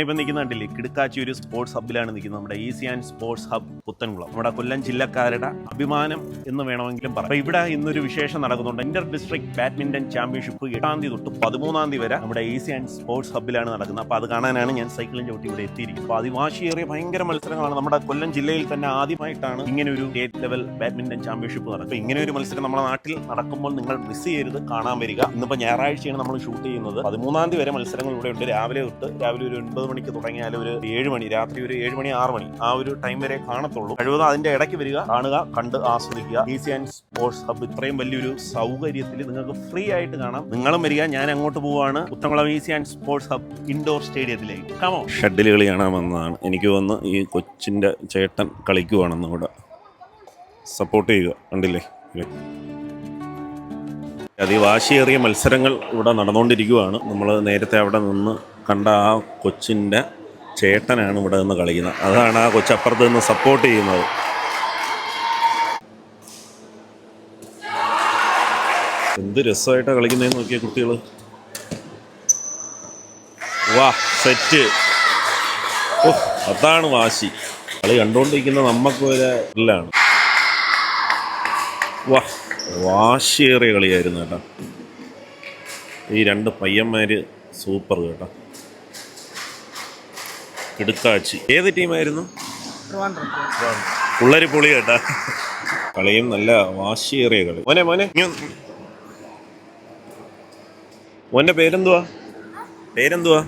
ഇപ്പം നിൽക്കുന്ന കണ്ടില്ലേ കിടക്കാച്ചി ഒരു സ്പോർട്സ് ഹബ്ബിലാണ് നിൽക്കുന്നത്. നമ്മുടെ EC and sports hub Puthenkulam. നമ്മുടെ കൊല്ലം ജില്ലക്കാരുടെ അഭിമാനം എന്ന് വേണമെങ്കിലും പറയാം. ഇവിടെ ഇന്നൊരു വിശേഷം നടക്കുന്നുണ്ട്. ഇന്റർ ഡിസ്ട്രിക്ട് ബാഡ്മിന്റൺ ചാമ്പ്യൻഷിപ്പ് എട്ടാം തീയതി തൊട്ട് പതിമൂന്നാം തീയതി വരെ നമ്മുടെ ഈസി ആൻഡ് സ്പോർട്സ് ഹബ്ബിലാണ് നടക്കുന്നത്. അപ്പോൾ അത് കാണാനാണ് ഞാൻ സൈക്കിളും ചവിട്ടി ഇവിടെ എത്തിയിരിക്കുന്നത്. അപ്പോൾ അതിവാശിയേറിയ ഭയങ്കര മത്സരങ്ങളാണ്. നമ്മുടെ കൊല്ലം ജില്ലയിൽ തന്നെ ആദ്യമായിട്ടാണ് ഇങ്ങനെ ഒരു സ്റ്റേറ്റ് ലെവൽ ബാഡ്മിന്റൺ ചാമ്പ്യൻഷിപ്പ് നടക്കുന്നത്. ഇങ്ങനെ ഒരു മത്സരം നമ്മുടെ നാട്ടിൽ നടക്കുമ്പോൾ നിങ്ങൾ മിസ് ചെയ്യരുത് കാണാൻ വരിക. ഇന്നിപ്പോൾ ഞായറാഴ്ചയാണ് നമ്മൾ ഷൂട്ട് ചെയ്യുന്നത്. പതിമൂന്നാം തീയതി വരെ മത്സരങ്ങൾ ഇവിടെ ഉണ്ട്. രാവിലെ തൊട്ട് രാവിലെ ഒരു ഒൻപത് മണിക്ക് തുടങ്ങിയാൽ ഒരു ഏഴ് മണി രാത്രി ഒരു ഏഴ് മണി ആറ് മണി ആ ഒരു ടൈം വരെ കാണത്തുള്ളൂ. കഴിവതും അതിന്റെ ഇടയ്ക്ക് വരിക കാണുക കണ്ട് ആസ്വദിക്കുക. ഈസി ആൻഡ് സ്പോർട്സ് ഹബ് ഇത്രയും വലിയൊരു സൗകര്യത്തിൽ നിങ്ങൾക്ക് ഫ്രീ ആയിട്ട് കാണാം. നിങ്ങളും വരിക ഞാൻ അങ്ങോട്ട് പോവാണ്. Puthenkulam EC and sports hub indoor സ്റ്റേഡിയത്തിലേക്ക് shuttle കളി കാണാമെന്നതാണ് എനിക്ക് വന്ന് ഈ കൊച്ചിന്റെ ചേട്ടൻ കളിക്കുവാണെന്നും കൂടെ സപ്പോർട്ട് ചെയ്യുക. കണ്ടില്ലേ? അതിവാശിയേറിയ മത്സരങ്ങൾ ഇവിടെ നടന്നുകൊണ്ടിരിക്കുകയാണ്. നമ്മൾ നേരത്തെ അവിടെ നിന്ന് കണ്ട ആ കൊച്ചിന്റെ ചേട്ടനാണ് ഇവിടെ നിന്ന് കളിക്കുന്നത്. അതാണ് ആ കൊച്ചപ്പുറത്ത് നിന്ന് സപ്പോർട്ട് ചെയ്യുന്നത്. എന്ത് രസമായിട്ടാണ് കളിക്കുന്നതെന്ന് നോക്കിയ കുട്ടികൾ വാ സെറ്റ് ഓ അതാണ് വാശി. കളി കണ്ടുകൊണ്ടിരിക്കുന്ന നമുക്ക് ഒരു ഇല്ലാണ് വാ. വാശിയേറിയ കളിയായിരുന്നു കേട്ടോ. ഈ രണ്ട് പയ്യന്മാര് സൂപ്പർ കേട്ടോ. കിടുക്കാച്ചി. ഏത് ടീമായിരുന്നു? പുള്ളരി പൊളി കേട്ടാ. കളിയും നല്ല വാശിയേറിയ കളി. മോനെ മോനെ. മോന്റെ പേരെന്തുവാ? പേരെന്തുവാ?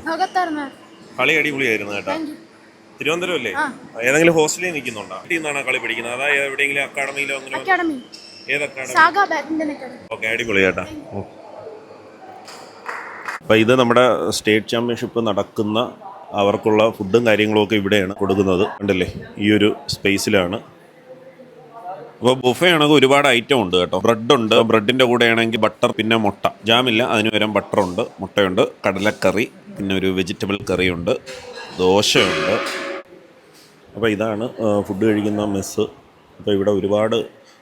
കളി അടിപൊളിയായിരുന്നു കേട്ടാ. തിരുവനന്തപുരം അല്ലേ ഏതെങ്കിലും ഹോസ്റ്റലിൽ നിൽക്കുന്നുണ്ടോ? ടീമാണോ കളി പഠിക്കുന്നത് അതായത് എവിടെയെങ്കിലും അക്കാഡമിയിലോ അങ്ങനെ ഓക്കെ അടിപൊളി ചേട്ടാ. അപ്പം ഇത് നമ്മുടെ സ്റ്റേറ്റ് ചാമ്പ്യൻഷിപ്പ് നടക്കുന്ന അവർക്കുള്ള ഫുഡും കാര്യങ്ങളും ഒക്കെ ഇവിടെയാണ് കൊടുക്കുന്നത്. ഉണ്ടല്ലേ ഈ ഒരു സ്പേസിലാണ്. അപ്പോൾ ബുഫേ ആണെങ്കിൽ ഒരുപാട് ഐറ്റം ഉണ്ട് കേട്ടോ. ബ്രെഡ് ഉണ്ട്. ബ്രെഡിന്റെ കൂടെ ആണെങ്കിൽ ബട്ടർ പിന്നെ മുട്ട. ജാമില്ല അതിന് പകരം ബട്ടർ ഉണ്ട് മുട്ടയുണ്ട് കടലക്കറി പിന്നെ ഒരു വെജിറ്റബിൾ കറിയുണ്ട് ദോശയുണ്ട്. അപ്പോൾ ഇതാണ് ഫുഡ് കഴിക്കുന്ന മെസ്സ് അപ്പോൾ ഇവിടെ ഒരുപാട്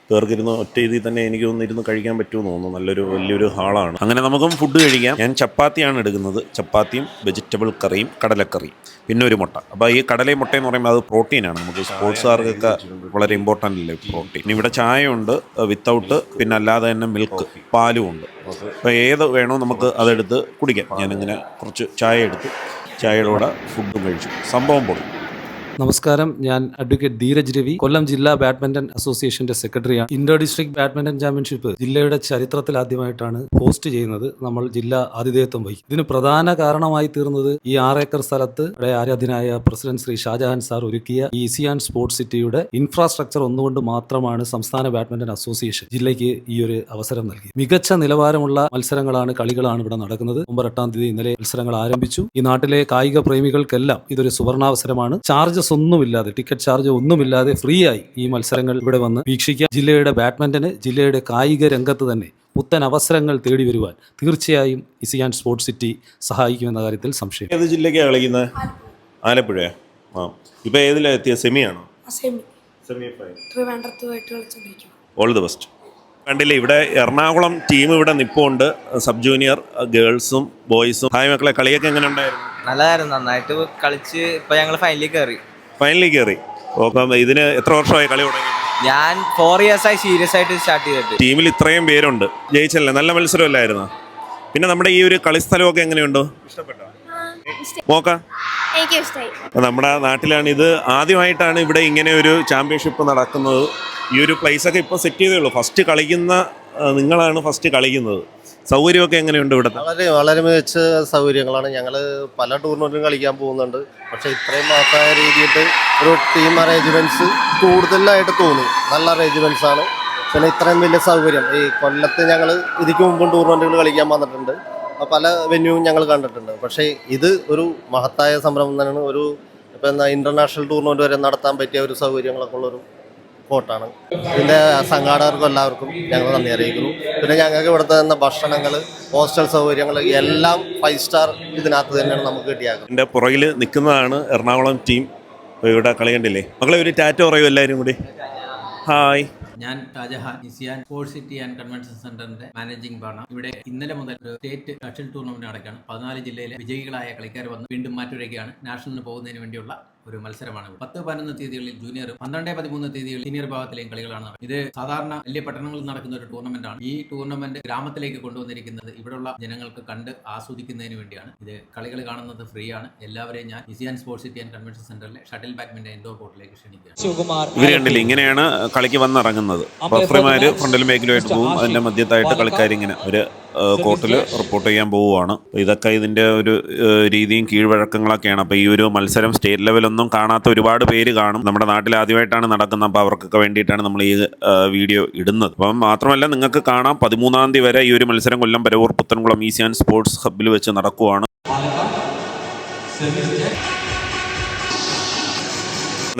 പേർക്കിരുന്ന് ഒറ്റ ഇതിൽ തന്നെ എനിക്ക് ഒന്നിരുന്ന് കഴിക്കാൻ പറ്റുമെന്ന് തോന്നുന്നു. നല്ലൊരു വലിയൊരു ഹാളാണ്. അങ്ങനെ നമുക്കും ഫുഡ് കഴിക്കാം. ഞാൻ ചപ്പാത്തിയാണ് എടുക്കുന്നത്. ചപ്പാത്തിയും വെജിറ്റബിൾ കറിയും കടലക്കറിയും. പിന്നെ ഒരു മുട്ട. അപ്പോൾ ഈ കടലയും മുട്ട എന്ന് പറയുമ്പോൾ അത് പ്രോട്ടീനാണ് നമുക്ക് സ്പോർട്സുകാർക്കൊക്കെ വളരെ ഇമ്പോർട്ടന്റ് അല്ലേ പ്രോട്ടീൻ ഇവിടെ ചായയുണ്ട് വിത്തൗട്ട് പിന്നെ അല്ലാതെ തന്നെ മിൽക്ക് പാലും ഉണ്ട്. അപ്പോൾ ഏത് വേണോ നമുക്ക് അതെടുത്ത് കുടിക്കാം. ഞാനിങ്ങനെ കുറച്ച് ചായ എടുത്ത്. ചായയുടെ കൂടെ ഫുഡും കഴിച്ചു. സംഭവം പൊടി നമസ്കാരം. ഞാൻ അഡ്വക്കേറ്റ് ധീരജ് രവി. കൊല്ലം ജില്ലാ ബാഡ്മിന്റൺ അസോസിയേഷന്റെ സെക്രട്ടറിയാണ്. ഇന്റർ ഡിസ്ട്രിക്ട് ബാഡ്മിന്റൺ ചാമ്പ്യൻഷിപ്പ് ജില്ലയുടെ ചരിത്രത്തിൽ ആദ്യമായിട്ടാണ് ഹോസ്റ്റ് ചെയ്യുന്നത്. നമ്മൾ ജില്ലാ ആതിഥേയത്വം വഹിക്കും. ഇതിന് പ്രധാന കാരണമായി തീർന്നത് ഈ ആറേക്കർ സ്ഥലത്ത് ഇവിടെ ആരാധ്യനായ പ്രസിഡന്റ് ശ്രീ ഷാജഹാൻ സാർ ഒരുക്കിയ ഈ സിയാൻ സ്പോർട്സ് സിറ്റിയുടെ ഇൻഫ്രാസ്ട്രക്ചർ ഒന്നുകൊണ്ട് മാത്രമാണ് സംസ്ഥാന ബാഡ്മിന്റൺ അസോസിയേഷൻ ജില്ലയ്ക്ക് ഈ ഒരു അവസരം നൽകി മികച്ച നിലവാരമുള്ള മത്സരങ്ങളാണ് കളികളാണ് ഇവിടെ നടക്കുന്നത്. ഒമ്പത് എട്ടാം തീയതി ഇന്നലെ മത്സരങ്ങൾ ആരംഭിച്ചു. ഈ നാട്ടിലെ കായിക പ്രേമികൾക്കെല്ലാം ഇതൊരു സുവർണാവസരമാണ്. ചാർജസ് ഒന്നുമില്ലാതെ ടിക്കറ്റ് ചാർജ് ഒന്നുമില്ലാതെ ഫ്രീ ആയി ഈ മത്സരങ്ങൾ ഇവിടെ വന്ന് വീക്ഷിക്കാം. ജില്ലയുടെ ബാഡ്മിന്റന് ജില്ലയുടെ കായിക രംഗത്ത് തന്നെ പുത്തൻ അവസരങ്ങൾ തേടി വരുവാൻ തീർച്ചയായും ഇസിയാൻ സ്പോർട്സ് സിറ്റി സഹായിക്കുമെന്ന കാര്യത്തിൽ സംശയം. ഏത് ജില്ലയ്ക്കാണ് കളിക്കുന്നത്? ആലപ്പുഴയാ? ആ. ഇപ്പോൾ ഏതിലാണ് എത്തിയ? സെമിയാണോ? Semi final all the best കണ്ടില്ലേ ഇവിടെ എറണാകുളം ടീം ഇവിടെ നിപ്പുണ്ട്. സബ് ജൂനിയർ ഗേൾസും ബോയ്സും ഹായ് മക്കളെ കളിയൊക്കെ എങ്ങനെ ഉണ്ടായിരുന്നു? നല്ലതായിരുന്നു. നന്നായിട്ട് കളിച്ച് ഇപ്പൊ ഞങ്ങൾ ഫൈനലിൽ കയറി ഫൈനലിൽ കയറി അപ്പം ഇതിന് എത്ര വർഷമായി കളി തുടങ്ങി? ഞാൻ ഫോർ ഇയേഴ്സ് ആയി സീരിയസ് ആയിട്ട് സ്റ്റാർട്ട് ചെയ്തിട്ട്. ടീമിൽ ഇത്രയും പേരുണ്ട്. ജയിച്ചല്ലേ? നല്ല മത്സരമല്ലായിരുന്നു പിന്നെ നമ്മുടെ ഈ ഒരു കളിസ്ഥലമൊക്കെ എങ്ങനെയുണ്ട്? ഇഷ്ടപ്പെട്ടോ? നമ്മുടെ നാട്ടിലാണ് ഇത്. ആദ്യമായിട്ടാണ് ഇവിടെ ഇങ്ങനെ ഒരു ചാമ്പ്യൻഷിപ്പ് നടക്കുന്നത്. ഈ ഒരു പ്ലേസ് ഒക്കെ ഇപ്പോൾ സെറ്റ് ചെയ്തേ ഉള്ളൂ. ഫസ്റ്റ് കളിക്കുന്ന നിങ്ങളാണ് ഫസ്റ്റ് കളിക്കുന്നത്. സൗകര്യമൊക്കെ എങ്ങനെയുണ്ട് ഇവിടെ വളരെ വളരെ മികച്ച സൗകര്യങ്ങളാണ്. ഞങ്ങൾ പല ടൂർണമെന്റും കളിക്കാൻ പോകുന്നുണ്ട്. പക്ഷേ ഇത്രയും മഹത്തായ രീതിയിൽ ഒരു ടീം അറേഞ്ച്മെന്റ്സ് കൂടുതലായിട്ട് തോന്നി. നല്ല അറേഞ്ച്മെന്റ്സ് ആണ്. പിന്നെ ഇത്രയും വലിയ സൗകര്യം. ഈ കൊല്ലത്ത് ഞങ്ങൾ ഇതിക്ക് മുമ്പും ടൂർണമെന്റുകൾ കളിക്കാൻ വന്നിട്ടുണ്ട്. പല വെന്യൂവും ഞങ്ങൾ കണ്ടിട്ടുണ്ട്. പക്ഷേ ഇത് ഒരു മഹത്തായ സംരംഭം തന്നെയാണ്. ഒരു ഇപ്പം എന്താ ഇന്റർനാഷണൽ ടൂർണമെന്റ് വരെ നടത്താൻ പറ്റിയ ഒരു സൗകര്യങ്ങളൊക്കെ ഉള്ളൊരു കോട്ടാണ് ഇതിന്റെ സംഘാടകർക്കും എല്ലാവർക്കും ഞങ്ങൾ നന്ദി അറിയിക്കുന്നു. പിന്നെ ഞങ്ങൾക്ക് ഇവിടുത്തെ തന്നെ ഭക്ഷണങ്ങൾ ഹോസ്റ്റൽ സൗകര്യങ്ങൾ എല്ലാം ഫൈവ് സ്റ്റാർ ഇതിനകത്ത് തന്നെയാണ് നമുക്ക് കിട്ടിയാക്കുന്നത്. എന്റെ പുറകിൽ നിൽക്കുന്നതാണ് എറണാകുളം ടീം ഇവിടെ കളി കണ്ടില്ലേ? മക്കളെ ഒരു ടാറ്റോ പറയൂ എല്ലാവരും കൂടി. ഹായ് ഞാൻ Shajahan ഇസിയാൻ sports city and convention സെന്ററിന്റെ മാനേജിംഗ് പാർട്ണർ ഇവിടെ ഇന്നലെ മുതൽ സ്റ്റേറ്റ് ഷട്ടിൽ ടൂർണമെന്റ് നടക്കുകയാണ്. പതിനാല് ജില്ലയിലെ വിജയികളായ കളിക്കാർ വന്ന് വീണ്ടും മാറ്റുരയ്ക്കാണ് നാഷണലിന് പോകുന്നതിന് വേണ്ടിയുള്ള ഒരു മത്സരമാണ്. പത്ത് പതിനൊന്ന് തീയതികളിൽ ജൂനിയറും പന്ത്രണ്ട് പതിമൂന്ന് തീയതികളിൽ സീനിയർ വിഭാഗത്തിലെയും കളികളാണ് ഇത് സാധാരണ വലിയ പട്ടണങ്ങളിൽ നടക്കുന്ന ഒരു ടൂർണമെന്റ് ആണ്. ഈ ടൂർണമെന്റ് ഗ്രാമത്തിലേക്ക് കൊണ്ടുവന്നിരിക്കുന്നത് ഇവിടെയുള്ള ജനങ്ങൾക്ക് കണ്ട് ആസ്വദിക്കുന്നതിന് വേണ്ടിയാണ്. ഇത് കളികൾ കാണുന്നത് ഫ്രീ ആണ്. എല്ലാവരെയും ഞാൻ ഇസിയാൻ സ്പോർട്സ് സിറ്റി ആൻഡ് കൺവെൻഷൻ സെന്ററിലെ ഷട്ടിൽ ബാഡ്മിന്റൺ ഇൻഡോർ കോർട്ടിലേക്ക് ക്ഷണിക്കുകയാണ്. ശിവകുമാർ ഇവർ കണ്ടില്ല ഇങ്ങനെയാണ് കളിക്ക് വന്നിറങ്ങുന്നത്. റഫറിമാര് ഫ്രണ്ടിലും ബാക്കിലുമായിട്ട് പോകും അതിന്റെ മധ്യത്തായിട്ട് കളിക്കാർ ഇങ്ങനെ ഒരു കോർട്ടിൽ റിപ്പോർട്ട് ചെയ്യാൻ പോവുകയാണ് ഇതൊക്കെ ഇതിന്റെ ഒരു രീതിയും കീഴ്വഴക്കങ്ങളൊക്കെയാണ്. അപ്പോൾ ഈ ഒരു മത്സരം സ്റ്റേറ്റ് ലെവലൊന്നും കാണാത്ത ഒരുപാട് പേര് കാണും. നമ്മുടെ നാട്ടിൽ ആദ്യമായിട്ടാണ് നടക്കുന്നത്. അപ്പോൾ അവർക്കൊക്കെ വേണ്ടിയിട്ടാണ് നമ്മൾ ഈ വീഡിയോ ഇടുന്നത്. അപ്പം മാത്രമല്ല നിങ്ങൾക്ക് കാണാം പതിമൂന്നാം തീയതി വരെ ഈ ഒരു മത്സരം കൊല്ലം പരവൂർ പുത്തൻകുളം ഈസിയാൻ സ്പോർട്സ് ഹബിൽ വെച്ച് നടക്കുവാണ്.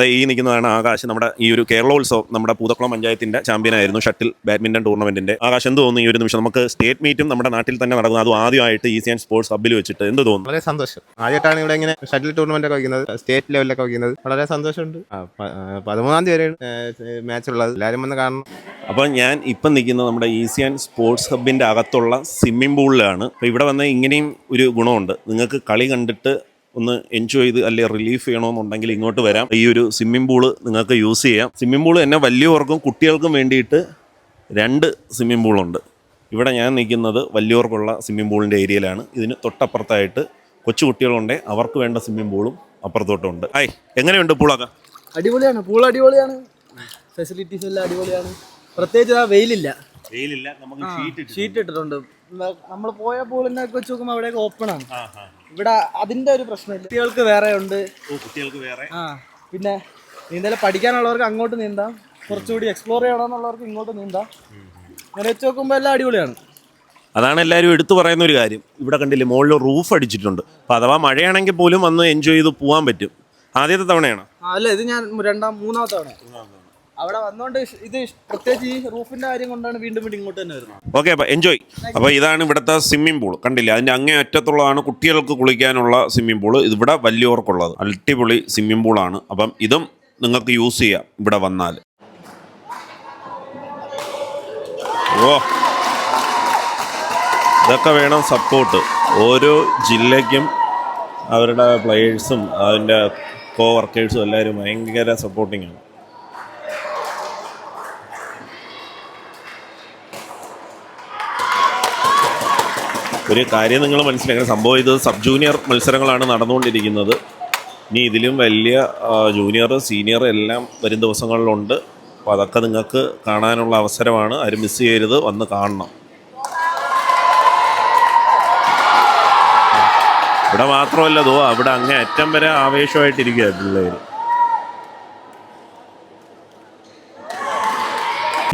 ഈ നിൽക്കുന്നതാണ് ആകാശ്. നമ്മുടെ ഈ ഒരു കേരളോത്സവം നമ്മുടെ പൂതക്കുളം പഞ്ചായത്തിന്റെ ചാമ്പ്യൻ ആയിരുന്നു ഷട്ടിൽ ബാഡ്മിന്റൺ ടൂർണമെന്റിന്റെ ആകാശ് എന്ത് തോന്നുന്നു ഈ ഒരു നിമിഷം? നമുക്ക് സ്റ്റേറ്റ് മീറ്റും നമ്മുടെ നാട്ടിൽ തന്നെ നടക്കുന്നു അതും ആദ്യമായിട്ട് ഈസിയൻ സ്പോർട്സ് ഹബ്ബിൽ വെച്ചിട്ട്. എന്ത് തോന്നുന്നു? വളരെ സന്തോഷം. ആദ്യമായിട്ടാണ് ഇവിടെ ഇങ്ങനെ ഷട്ടിൽ ടൂർണമെന്റ് ഒക്കെ വയ്ക്കുന്നത്. സ്റ്റേറ്റ് ലെവലിലൊക്കെ വയ്ക്കുന്നത്. വളരെ സന്തോഷമുണ്ട്. പതിമൂന്നാം തീയതി വരെയാണ് മാച്ച് ഉള്ളത്. എല്ലാവരും വന്ന് കാണണം. അപ്പോൾ ഞാൻ ഇപ്പം നിൽക്കുന്നത് നമ്മുടെ ഈസിയൻ സ്പോർട്സ് ഹബിന്റെ അകത്തുള്ള സ്വിമ്മിംഗ് പൂളിലാണ് അപ്പോൾ ഇവിടെ വന്ന് ഇങ്ങനെയും ഒരു ഗുണമുണ്ട്. നിങ്ങൾക്ക് കളി കണ്ടിട്ട് ഒന്ന് എൻജോയ് ചെയ്ത് അല്ലെങ്കിൽ റിലീഫ് ചെയ്യണമെന്നുണ്ടെങ്കിൽ ഇങ്ങോട്ട് വരാം. ഈ ഒരു സ്വിമ്മിംഗ് പൂൾ നിങ്ങൾക്ക് യൂസ് ചെയ്യാം. സ്വിമ്മിംഗ് പൂൾ തന്നെ വലിയവർക്കും കുട്ടികൾക്കും വേണ്ടിയിട്ട് രണ്ട് സ്വിമ്മിംഗ് പൂളുണ്ട് ഇവിടെ ഞാൻ നിൽക്കുന്നത് വലിയവർക്കുള്ള സ്വിമ്മിംഗ് പൂളിന്റെ ഏരിയയിലാണ് ഇതിന് തൊട്ടപ്പുറത്തായിട്ട് കൊച്ചു കുട്ടികളുണ്ട്. അവർക്ക് വേണ്ട സ്വിമ്മിംഗ് പൂളും അപ്പുറത്തോട്ടുണ്ട്. ഹായ് എങ്ങനെയുണ്ട് പൂളൊക്കെ അടിപൊളിയാണ്. പൂൾ അടിപൊളിയാണ്. ഫെസിലിറ്റീസ് എല്ലാം അടിപൊളിയാണ്. പ്രത്യേകിച്ച് ആ വെയിലില്ല. വെയിലില്ല നമുക്ക് ഷീറ്റ് ഷീറ്റ് ഇട്ടിട്ടുണ്ട്. നമ്മൾ പോയ പൂളിനൊക്കെ വെച്ച് നോക്കുമ്പോൾ അവിടെയൊക്കെ ഓപ്പൺ ആണ്. ഇവിടെ അതിന്റെ ഒരു പ്രശ്നമില്ല കുട്ടികൾക്ക് വേറെ ഉണ്ട്. കുട്ടികൾക്ക് വേറെ. ആ പിന്നെ നീന്തൽ പഠിക്കാനുള്ളവർക്ക് അങ്ങോട്ട് നീന്താം. കുറച്ചുകൂടി എക്സ്പ്ലോർ ചെയ്യണമെന്നുള്ളവർക്ക് ഇങ്ങോട്ട് നീന്താം. അങ്ങനെ വെച്ച് നോക്കുമ്പോൾ എല്ലാം അടിപൊളിയാണ്. അതാണ് എല്ലാവരും എടുത്തു പറയുന്ന ഒരു കാര്യം. ഇവിടെ കണ്ടില്ലേ മുകളിൽ റൂഫ് അടിച്ചിട്ടുണ്ട്. അപ്പോൾ അഥവാ മഴയാണെങ്കിൽ പോലും വന്ന് എൻജോയ് ചെയ്ത് പോകാൻ പറ്റും. ആദ്യത്തെ തവണയാണ്? അല്ല ഇത് ഞാൻ രണ്ടാം മൂന്നാമത്തെ തവണ. അവിടെ വന്നോണ്ട് ഇത് പ്രത്യേകിച്ച് ഈ റൂഫിന്റെ കാര്യം കൊണ്ടാണ് വീണ്ടും വീണ്ടും ഇങ്ങോട്ട് തന്നെ വരുന്നത്. ഓക്കെ അപ്പോൾ എൻജോയ് അപ്പോൾ ഇതാണ് ഇവിടുത്തെ സ്വിമ്മിംഗ് പൂൾ കണ്ടില്ല? അതിന്റെ അങ്ങേ അറ്റത്തുള്ളതാണ് കുട്ടികൾക്ക് കുളിക്കാനുള്ള സ്വിമ്മിംഗ് പൂൾ ഇവിടെ വലിയവർക്കുള്ളത്. അടിപൊളി സ്വിമ്മിംഗ് പൂളാണ് അപ്പം ഇതും നിങ്ങൾക്ക് യൂസ് ചെയ്യാം ഇവിടെ വന്നാൽ. ഓ. ഇതൊക്കെ വേണം സപ്പോർട്ട് ഓരോ ജില്ലയ്ക്കും അവരുടെ പ്ലെയേഴ്സും അതിന്റെ കോ വർക്കേഴ്സും എല്ലാവരും ഭയങ്കര സപ്പോർട്ടിങ് ഒരു കാര്യം നിങ്ങൾ മനസ്സിലാക്കണം സംഭവം ഇത് സബ് ജൂനിയർ മത്സരങ്ങളാണ് നടന്നുകൊണ്ടിരിക്കുന്നത്. ഇനി ഇതിലും വലിയ ജൂനിയർ സീനിയർ എല്ലാം വരും ദിവസങ്ങളിലുണ്ട്. അപ്പോൾ അതൊക്കെ നിങ്ങൾക്ക് കാണാനുള്ള അവസരമാണ്. ആരും മിസ് ചെയ്യരുത്. വന്ന് കാണണം. ഇവിടെ മാത്രമല്ല തോ അവിടെ അങ്ങേ അറ്റം വരെ ആവേശമായിട്ടിരിക്കുക പിള്ളേർ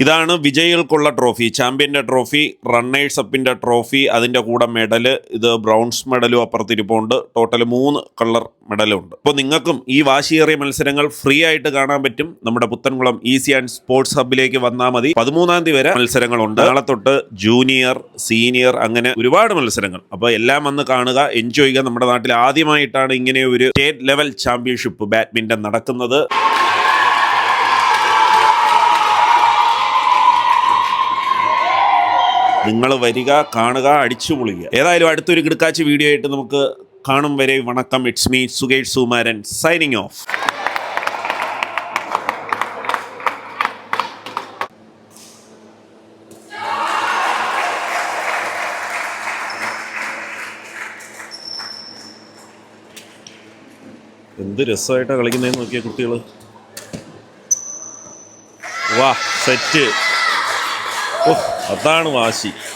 ഇതാണ് വിജയികൾക്കുള്ള ട്രോഫി. ചാമ്പ്യന്റെ ട്രോഫി റണ്ണേഴ്സ് അപ്പിന്റെ ട്രോഫി അതിന്റെ കൂടെ മെഡൽ. ഇത് ബ്രൗൺസ് മെഡലും അപ്പുറത്തിരിപ്പുണ്ട്. ടോട്ടൽ മൂന്ന് കളർ മെഡലുണ്ട്. അപ്പോൾ നിങ്ങൾക്കും ഈ വാശിയേറിയ മത്സരങ്ങൾ ഫ്രീ ആയിട്ട് കാണാൻ പറ്റും. നമ്മുടെ പുത്തൻകുളം ഈസി ആൻഡ് സ്പോർട്സ് ഹബിലേക്ക് വന്നാൽ മതി. പതിമൂന്നാം തീയതി വരെ മത്സരങ്ങളുണ്ട്. നാളെ തൊട്ട് ജൂനിയർ സീനിയർ അങ്ങനെ ഒരുപാട് മത്സരങ്ങൾ. അപ്പോൾ എല്ലാം വന്ന് കാണുക എൻജോയ് ചെയ്യുക. നമ്മുടെ നാട്ടിൽ ആദ്യമായിട്ടാണ് ഇങ്ങനെ ഒരു സ്റ്റേറ്റ് ലെവൽ ചാമ്പ്യൻഷിപ്പ് ബാഡ്മിന്റൺ നടക്കുന്നത്. നിങ്ങൾ വരിക കാണുക അടിച്ചു പൊളിക്കുക ഏതായാലും അടുത്തൊരു കിടക്കാച്ചി വീഡിയോ ആയിട്ട് നമുക്ക് കാണും വരെ. വണക്കം it's me Sukesh Sumaran signing off എന്ത് രസമായിട്ടാണ് കളിക്കുന്നതെന്ന് നോക്കിയ കുട്ടികൾ വാ സെറ്റ് ഓ അതാണ് വാശി.